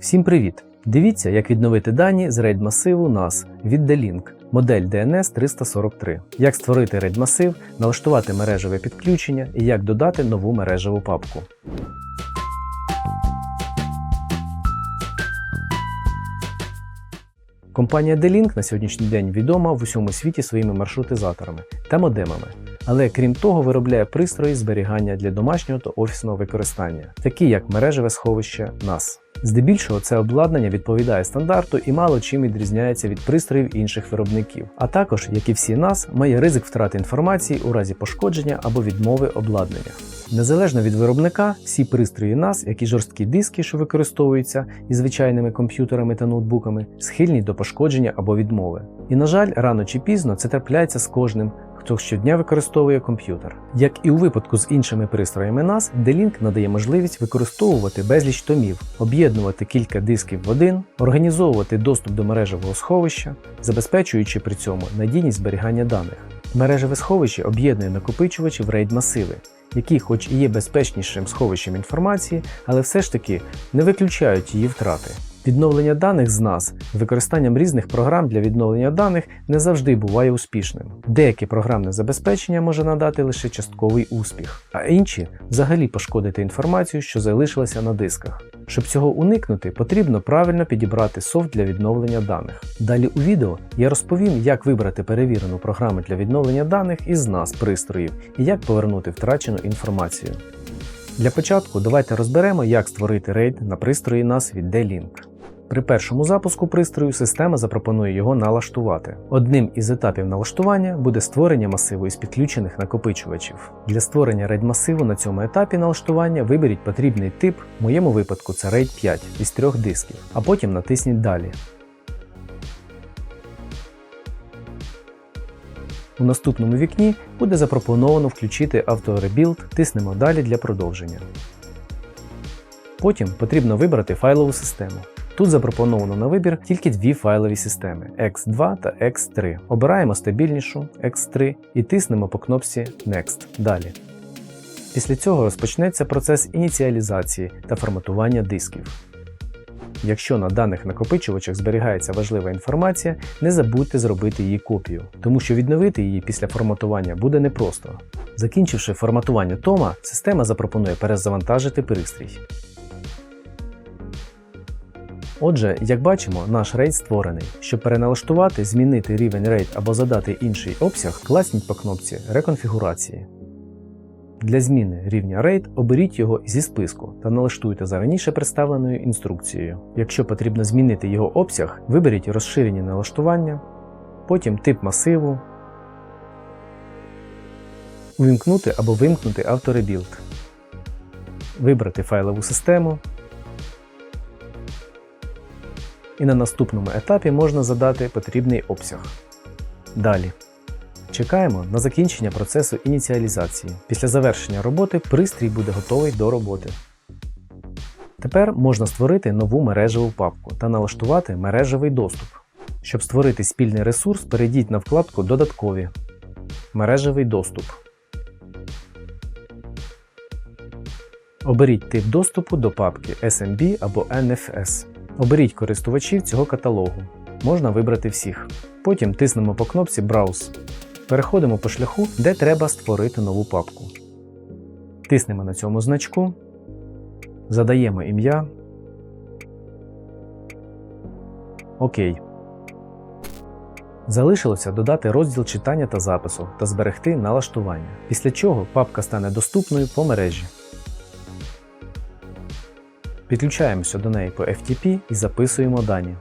Всім привіт! Дивіться, як відновити дані з RAID масиву NAS від D-Link, модель DNS 343, як створити RAID масив, налаштувати мережеве підключення і як додати нову мережеву папку. Компанія D-Link на сьогоднішній день відома в усьому світі своїми маршрутизаторами та модемами, але крім того, виробляє пристрої зберігання для домашнього та офісного використання, такі як мережеве сховище NAS. Здебільшого це обладнання відповідає стандарту і мало чим відрізняється від пристроїв інших виробників. А також, як і всі NAS, має ризик втрати інформації у разі пошкодження або відмови обладнання. Незалежно від виробника, всі пристрої NAS, як і жорсткі диски, що використовуються із звичайними комп'ютерами та ноутбуками, схильні до пошкодження або відмови. І, на жаль, рано чи пізно це трапляється з кожним, хто щодня використовує комп'ютер. Як і у випадку з іншими пристроями NAS, D-Link надає можливість використовувати безліч томів, об'єднувати кілька дисків в один, організовувати доступ до мережевого сховища, забезпечуючи при цьому надійність зберігання даних. Мережеве сховище об'єднує накопичувачі в RAID масиви, які, хоч і є безпечнішим сховищем інформації, але все ж таки не виключають її втрати. Відновлення даних з NAS з використанням різних програм для відновлення даних не завжди буває успішним. Деяке програмне забезпечення може надати лише частковий успіх, а інші взагалі пошкодити інформацію, що залишилася на дисках. Щоб цього уникнути, потрібно правильно підібрати софт для відновлення даних. Далі у відео я розповім, як вибрати перевірену програму для відновлення даних із NAS пристроїв і як повернути втрачену інформацію. Для початку давайте розберемо, як створити рейд на пристрої NAS від D-Link. При першому запуску пристрою система запропонує його налаштувати. Одним із етапів налаштування буде створення масиву із підключених накопичувачів. Для створення RAID масиву на цьому етапі налаштування виберіть потрібний тип, в моєму випадку це RAID 5 із трьох дисків, а потім натисніть Далі. У наступному вікні буде запропоновано включити авторебілд, тиснемо Далі для продовження. Потім потрібно вибрати файлову систему. Тут запропоновано на вибір тільки дві файлові системи X2 та X3. Обираємо стабільнішу X3 і тиснемо по кнопці Next. Далі. Після цього розпочнеться процес ініціалізації та форматування дисків. Якщо на даних накопичувачах зберігається важлива інформація, не забудьте зробити її копію, тому що відновити її після форматування буде непросто. Закінчивши форматування тома, система запропонує перезавантажити пристрій. Отже, як бачимо, наш рейд створений. Щоб переналаштувати, змінити рівень RAID або задати інший обсяг, класніть по кнопці Реконфігурації. Для зміни рівня RAID оберіть його зі списку та налаштуйте за раніше представленою інструкцією. Якщо потрібно змінити його обсяг, виберіть розширені налаштування, потім тип масиву, увімкнути або вимкнути авторебілд, вибрати файлову систему. І на наступному етапі можна задати потрібний обсяг. Далі. Чекаємо на закінчення процесу ініціалізації. Після завершення роботи пристрій буде готовий до роботи. Тепер можна створити нову мережеву папку та налаштувати мережевий доступ. Щоб створити спільний ресурс, перейдіть на вкладку Додаткові. Мережевий доступ. Оберіть тип доступу до папки SMB або NFS. Оберіть користувачів цього каталогу. Можна вибрати всіх. Потім тиснемо по кнопці Browse. Переходимо по шляху, де треба створити нову папку. Тиснемо на цьому значку, задаємо ім'я. Окей. Залишилося додати розділ читання та запису та зберегти налаштування, після чого папка стане доступною по мережі. Підключаємося до неї по FTP і записуємо дані.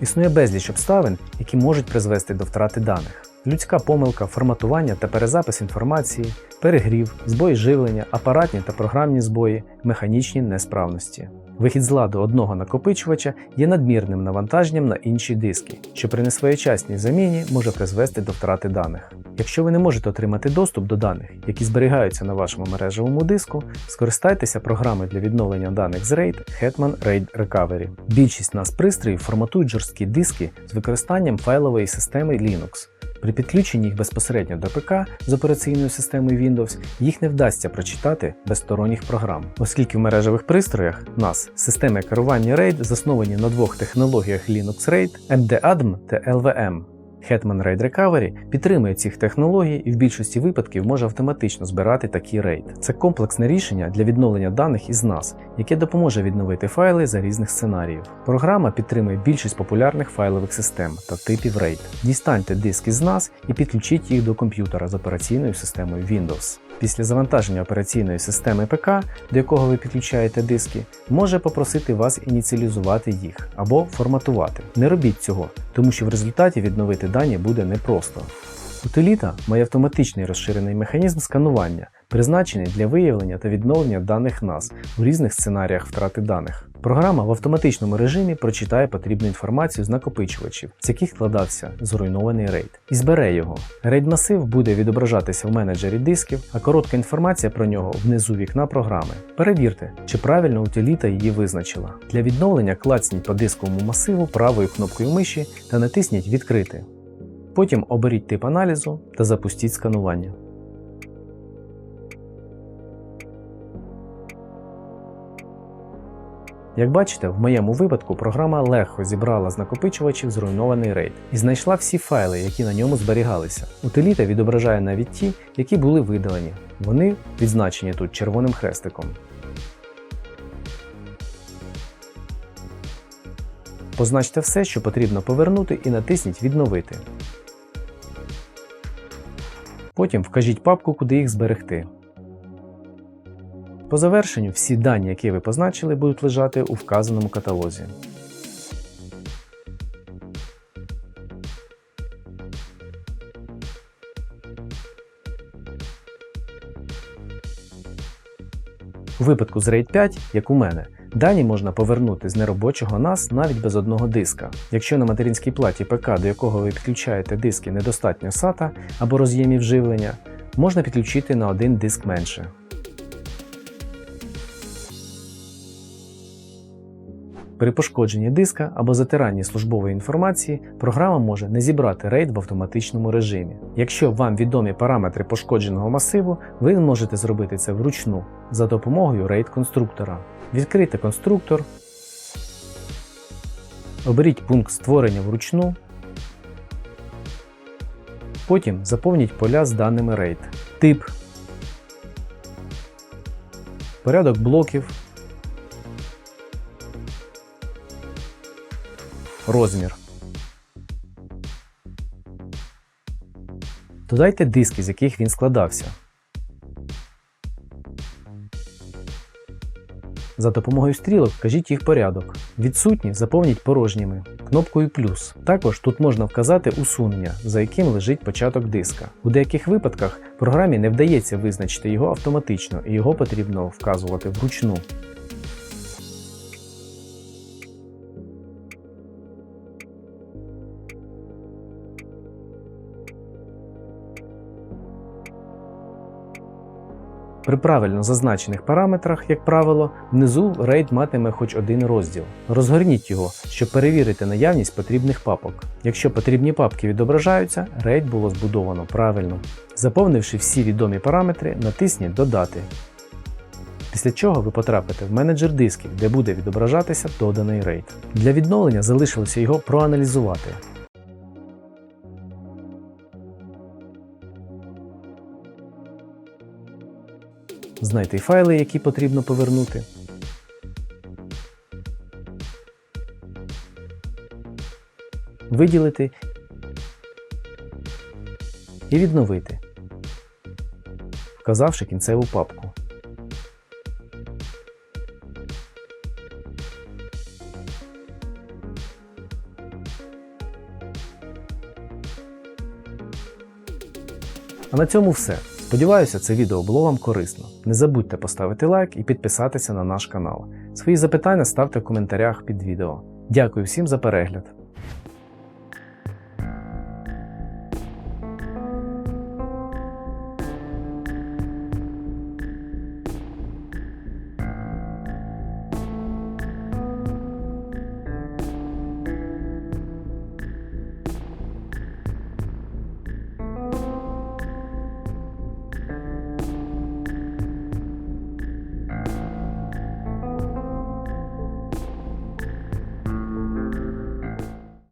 Існує безліч обставин, які можуть призвести до втрати даних. Людська помилка, форматування та перезапис інформації, перегрів, збої живлення, апаратні та програмні збої, механічні несправності. Вихід з ладу одного накопичувача є надмірним навантаженням на інші диски, що при несвоєчасній заміні може призвести до втрати даних. Якщо ви не можете отримати доступ до даних, які зберігаються на вашому мережевому диску, скористайтеся програмою для відновлення даних з RAID Hetman RAID Recovery. Більшість нас пристроїв форматують жорсткі диски з використанням файлової системи Linux. При підключенні їх безпосередньо до ПК з операційною системою Windows їх не вдасться прочитати без сторонніх програм, оскільки в мережевих пристроях NAS системи керування RAID засновані на двох технологіях Linux RAID, MDADM та LVM. Hetman RAID Recovery підтримує цих технологій і в більшості випадків може автоматично збирати такі рейд. Це комплексне рішення для відновлення даних із нас, яке допоможе відновити файли за різних сценаріїв. Програма підтримує більшість популярних файлових систем та типів RAID. Дістаньте диск із нас і підключіть їх до комп'ютера з операційною системою Windows. Після завантаження операційної системи ПК, до якого ви підключаєте диски, може попросити вас ініціалізувати їх або форматувати. Не робіть цього, тому що в результаті відновити дані буде непросто. Утиліта має автоматичний розширений механізм сканування, призначений для виявлення та відновлення даних NAS у різних сценаріях втрати даних. Програма в автоматичному режимі прочитає потрібну інформацію з накопичувачів, з яких складався зруйнований рейд, і збере його. Рейд масив буде відображатися в менеджері дисків, а коротка інформація про нього внизу вікна програми. Перевірте, чи правильно утиліта її визначила. Для відновлення клацніть по дисковому масиву правою кнопкою миші та натисніть Відкрити. Потім оберіть тип аналізу та запустіть сканування. Як бачите, в моєму випадку програма легко зібрала з накопичувачів зруйнований рейд і знайшла всі файли, які на ньому зберігалися. Утиліта відображає навіть ті, які були видалені. Вони відзначені тут червоним хрестиком. Позначте все, що потрібно повернути, і натисніть Відновити. Потім вкажіть папку, куди їх зберегти. По завершенню всі дані, які ви позначили, будуть лежати у вказаному каталозі. У випадку з RAID 5, як у мене, дані можна повернути з неробочого NAS навіть без одного диска. Якщо на материнській платі ПК, до якого ви підключаєте диски, недостатньо SATA або роз'ємів живлення, можна підключити на один диск менше. При пошкодженні диска або затиранні службової інформації програма може не зібрати RAID в автоматичному режимі. Якщо вам відомі параметри пошкодженого масиву, ви можете зробити це вручну за допомогою RAID конструктора. Відкрийте конструктор, оберіть пункт створення вручну, потім заповніть поля з даними RAID, тип, порядок блоків. Розмір. Додайте диски, з яких він складався. За допомогою стрілок вкажіть їх порядок. Відсутні заповніть порожніми кнопкою плюс. Також тут можна вказати усунення, за яким лежить початок диска. У деяких випадках програмі не вдається визначити його автоматично і його потрібно вказувати вручну. При правильно зазначених параметрах, як правило, внизу RAID матиме хоч один розділ. Розгорніть його, щоб перевірити наявність потрібних папок. Якщо потрібні папки відображаються, RAID було збудовано правильно. Заповнивши всі відомі параметри, натисніть Додати. Після чого ви потрапите в менеджер дисків, де буде відображатися доданий RAID. Для відновлення залишилося його проаналізувати. Знайти файли, які потрібно повернути. Виділити і відновити, вказавши кінцеву папку. А на цьому все. Сподіваюся, це відео було вам корисно. Не забудьте поставити лайк і підписатися на наш канал. Свої запитання ставте в коментарях під відео. Дякую всім за перегляд!